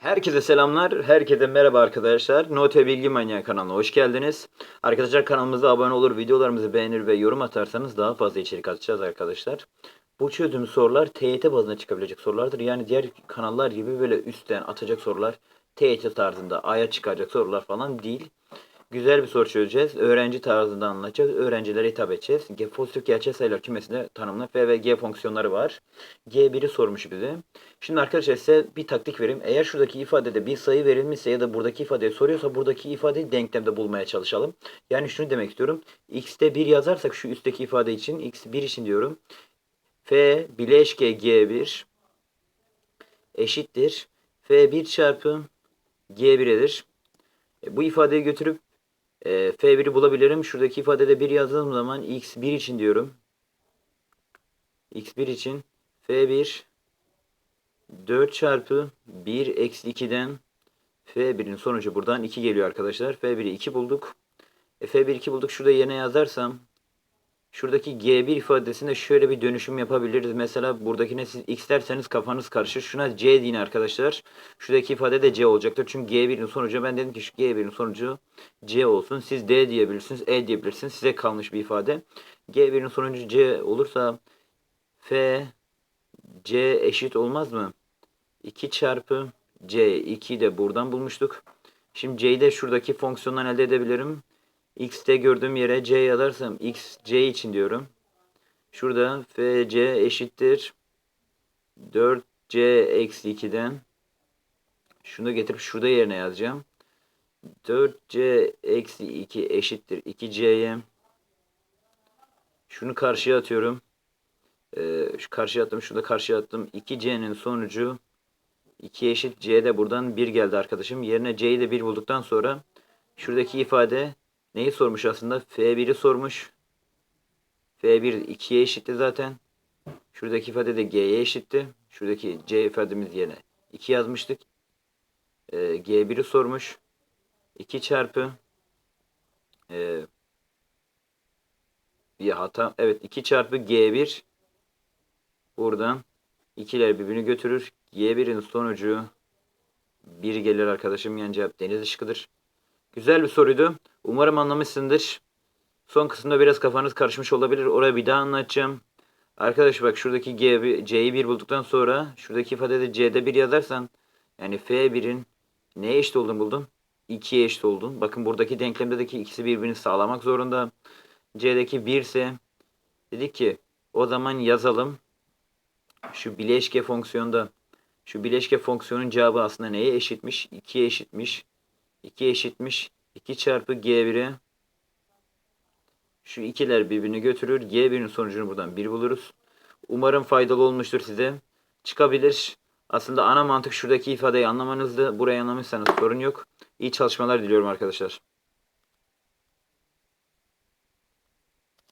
Herkese selamlar, herkese merhaba arkadaşlar. Note Bilgi Manyağı kanalına hoş geldiniz. Arkadaşlar kanalımıza abone olur, videolarımızı beğenir ve yorum atarsanız daha fazla içerik atacağız arkadaşlar. Bu çözdüğüm sorular TYT bazına çıkabilecek sorulardır. Yani diğer kanallar gibi böyle üstten atacak sorular, TYT tarzında aya çıkacak sorular falan değil. Güzel bir soru çözeceğiz. Öğrenci tarzında anlatacağız. Öğrencilere hitap edeceğiz. G pozitif gerçek sayılar kümesinde tanımlı F ve G fonksiyonları var. G1'i sormuş bize. Şimdi arkadaşlar size bir taktik vereyim. Eğer şuradaki ifadede bir sayı verilmişse ya da buradaki ifadeyi soruyorsa buradaki ifadeyi denklemde bulmaya çalışalım. Yani şunu demek istiyorum. X'te 1 yazarsak şu üstteki ifade için X1 için diyorum. F bileşke G1 eşittir. F1 çarpı G1'edir. E, bu ifadeyi götürüp e, F1'i bulabilirim. Şuradaki ifadede 1 yazdığım zaman X1 için diyorum. X1 için F1 4 çarpı 1 eksi 2'den F1'in sonucu buradan 2 geliyor arkadaşlar. F1'i 2 bulduk. E, F1 2 bulduk. Şurada yerine yazarsam şuradaki G1 ifadesinde şöyle bir dönüşüm yapabiliriz. Mesela buradakine siz X derseniz kafanız karışır. Şuna C deyin arkadaşlar. Şuradaki ifade de C olacaktır. Çünkü G1'in sonucu ben dedim ki şu G1'in sonucu C olsun. Siz D diyebilirsiniz. E diyebilirsiniz. Size kalmış bir ifade. G1'in sonucu C olursa F C eşit olmaz mı? 2 çarpı C. 2'yi de buradan bulmuştuk. Şimdi C'yi de şuradaki fonksiyondan elde edebilirim. X'te gördüğüm yere C yazarsam X C için diyorum. Şurada FC eşittir 4C eksi 2'den şunu getirip şurada yerine yazacağım. 4C eksi 2 eşittir 2C'ye şunu karşıya atıyorum. Ee, şu karşıya attım. Şurada karşıya attım. 2C'nin sonucu 2 eşit C de buradan 1 geldi arkadaşım. Yerine C'yi de 1 bulduktan sonra şuradaki ifade neyi sormuş aslında? F1'i sormuş. F1 2'ye eşitti zaten. Şuradaki ifade de G'ye eşitti. Şuradaki C ifademiz yerine 2 yazmıştık. Ee, G1'i sormuş. 2 çarpı ee, bir hata. Evet 2 çarpı G1 buradan ikiler birbirini götürür. G1'in sonucu 1 gelir arkadaşım. Yani cevap deniz ışkıdır. Güzel bir soruydu. Umarım anlamışsındır. Son kısımda biraz kafanız karışmış olabilir. Oraya bir daha anlatacağım. Arkadaş bak şuradaki G, C'yi 1 bulduktan sonra şuradaki ifadede C'de 1 yazarsan yani F1'in neye eşit olduğunu buldun? 2'ye eşit oldun. Bakın buradaki denklemdeki ikisi birbirini sağlamak zorunda. C'deki 1 ise dedik ki o zaman yazalım. Şu bileşke fonksiyonda şu bileşke fonksiyonun cevabı aslında neye eşitmiş? 2'ye eşitmiş. 2 eşitmiş. 2 çarpı G1'e şu ikiler birbirini götürür. G1'in sonucunu buradan 1 buluruz. Umarım faydalı olmuştur size. Çıkabilir. Aslında ana mantık şuradaki ifadeyi anlamanızdı. Burayı anlamışsanız sorun yok. İyi çalışmalar diliyorum arkadaşlar.